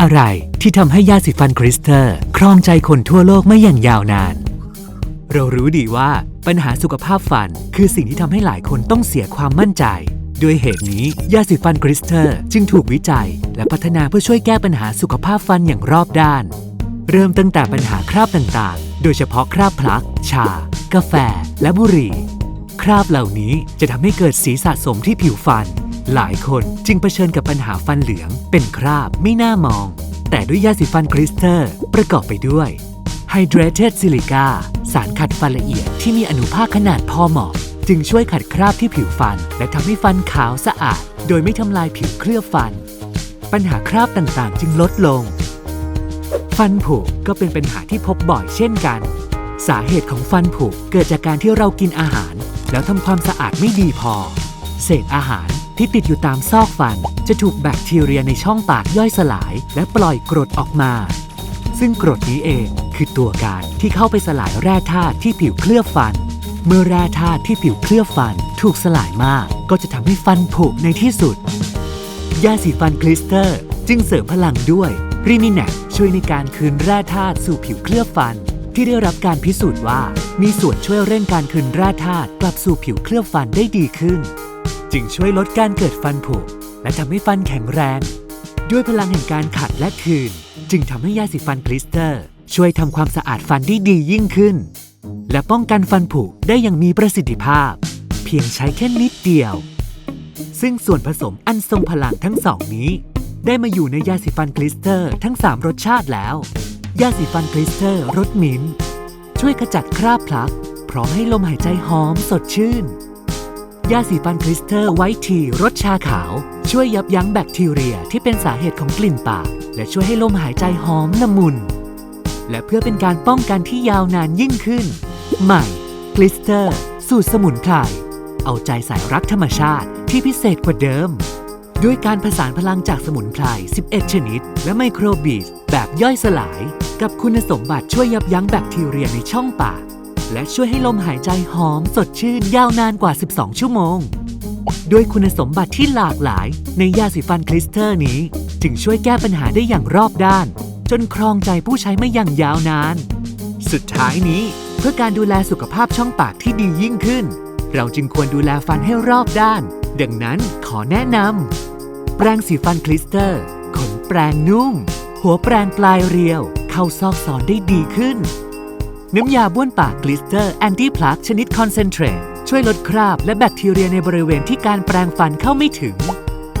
อะไรที่ทำให้ยาสีฟันคริสเตอร์ ครองใจคนทั่วโลกมาอย่างยาวนาน เรารู้ดีว่าปัญหาสุขภาพฟันคือสิ่งที่ทำให้หลายคนต้องเสียความมั่นใจ ด้วยเหตุนี้ยาสีฟันคริสเตอร์ จึงถูกวิจัย และพัฒนาเพื่อช่วยแก้ปัญหาสุขภาพฟันอย่างรอบด้าน เริ่มตั้งแต่ปัญหาคราบต่างๆ โดยเฉพาะคราบพลัก ชา กาแฟ และบุหรี่ คราบเหล่านี้จะทำให้เกิดสีสะสมที่ผิวฟัน หลายคนจึงเผชิญกับปัญหาฟันเหลือง เป็นคราบไม่น่ามอง แต่ด้วยยาสีฟันคริสเตอร์ ประกอบไปด้วย Hydrated Silica สารขัดฟันละเอียดที่มีอนุภาคขนาดพอเหมาะ จึงช่วยขัดคราบที่ผิวฟัน และทำให้ฟันขาวสะอาด โดยไม่ทำลายผิวเคลือบฟัน ปัญหาคราบต่างๆ จึงลดลง ฟันผุก็เป็นปัญหาที่พบบ่อยเช่นกัน สาเหตุของฟันผุเกิดจากการที่เรากินอาหาร แล้วทำความสะอาดไม่ดีพอ เศษอาหาร ที่ติดอยู่ตามซอกฟัน จะถูกแบคทีเรียในช่องปากย่อยสลาย และปล่อยกรดออกมา ซึ่งกรดนี้เองคือตัวการที่เข้าไปสลายแร่ธาตุที่ผิวเคลือบฟัน เมื่อแร่ธาตุที่ผิวเคลือบฟันถูกสลายมาก ก็จะทำให้ฟันผุในที่สุด ยาสีฟันคลิสเตอร์ จึงเสริมพลังด้วยรีมิแนช่วยในการคืนแร่ธาตุสู่ผิวเคลือบฟันที่ได้รับการพิสูจน์ว่า มีส่วนช่วยเร่งการคืนแร่ธาตุกลับสู่ผิวเคลือบฟันได้ดีขึ้น จึงช่วยลดการเกิดฟันผุและทำให้ฟันแข็งแรง ด้วยพลังแห่งการขัดและคืน จึงทำให้ยาสีฟันคลิสเตอร์ ช่วยทำความสะอาดฟันได้ดียิ่งขึ้น และป้องกันฟันผุได้อย่างมีประสิทธิภาพ เพียงใช้แค่นิดเดียว ซึ่งส่วนผสมอันทรงพลังทั้งสองนี้ ได้มาอยู่ในยาสีฟันคลิสเตอร์ทั้ง 3 รสชาติแล้ว ยาสีฟันคลิสเตอร์รสมิ้นช่วยขจัดคราบพลัก พร้อมให้ลมหายใจหอมสดชื่น ยาสีฟันคริสเตอร์ไวท์ทีรสชาขาว ช่วยยับยั้งแบคทีเรียที่เป็นสาเหตุของกลิ่นปาก และช่วยให้ลมหายใจหอมละมุน และเพื่อเป็นการป้องกันที่ยาวนานยิ่งขึ้น ใหม่กลิสเตอร์ สูตรสมุนไพรเอาใจสายรักธรรมชาติที่พิเศษกว่าเดิม ด้วยการผสานพลังจากสมุนไพร 11 ชนิด และไมโครบีสแบบย่อยสลาย กับคุณสมบัติช่วยยับยั้งแบคทีเรียในช่องปาก และช่วยให้ลมหายใจหอมสดชื่นยาวนานกว่า 12 ชั่วโมง ด้วยคุณสมบัติที่หลากหลายในยาสีฟันคลิสเตอร์นี้จึงช่วยแก้ปัญหาได้อย่างรอบด้าน จนครองใจผู้ใช้มาอย่างยาวนาน สุดท้ายนี้เพื่อการดูแลสุขภาพช่องปากที่ดียิ่งขึ้น เราจึงควรดูแลฟันให้รอบด้าน ดังนั้นขอแนะนำแปรงสีฟันคลิสเตอร์ ขนแปรงนุ่ม หัวแปรงปลายเรียว เข้าซอกซอนได้ดีขึ้น น้ำยาบ้วนปากกลิสเตอร์แอนตี้พลักชนิดคอนเซนเทรตช่วยลดคราบและแบคทีเรียในบริเวณที่การแปรงฟันเข้าไม่ถึง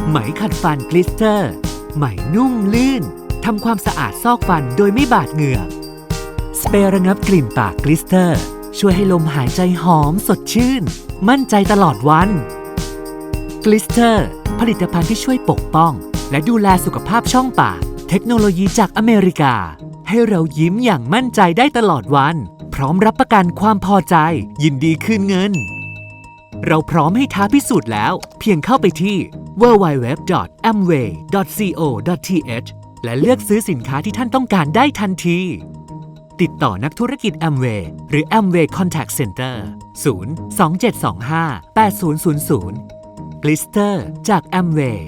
ไหมขัดฟันกลิสเตอร์ ไหมนุ่มลื่นทำความสะอาดซอกฟันโดยไม่บาดเหงือก สเปรย์ระงับกลิ่นปากกลิสเตอร์ ช่วยให้ลมหายใจหอมสดชื่น มั่นใจตลอดวันกลิสเตอร์ ผลิตภัณฑ์ที่ช่วยปกป้อง และดูแลสุขภาพช่องปาก เทคโนโลยีจากอเมริกา ให้เรายิ้มอย่างมั่นใจได้ตลอดวัน พร้อมรับประกันความพอใจ ยินดีคืนเงิน เราพร้อมให้ท้าพิสูจน์แล้ว เพียงเข้าไปที่ www.amway.co.th และเลือกซื้อสินค้าที่ท่านต้องการได้ทันที ติดต่อนักธุรกิจ Amway หรือ Amway Contact Center 0 2725 8000 Glister จาก Amway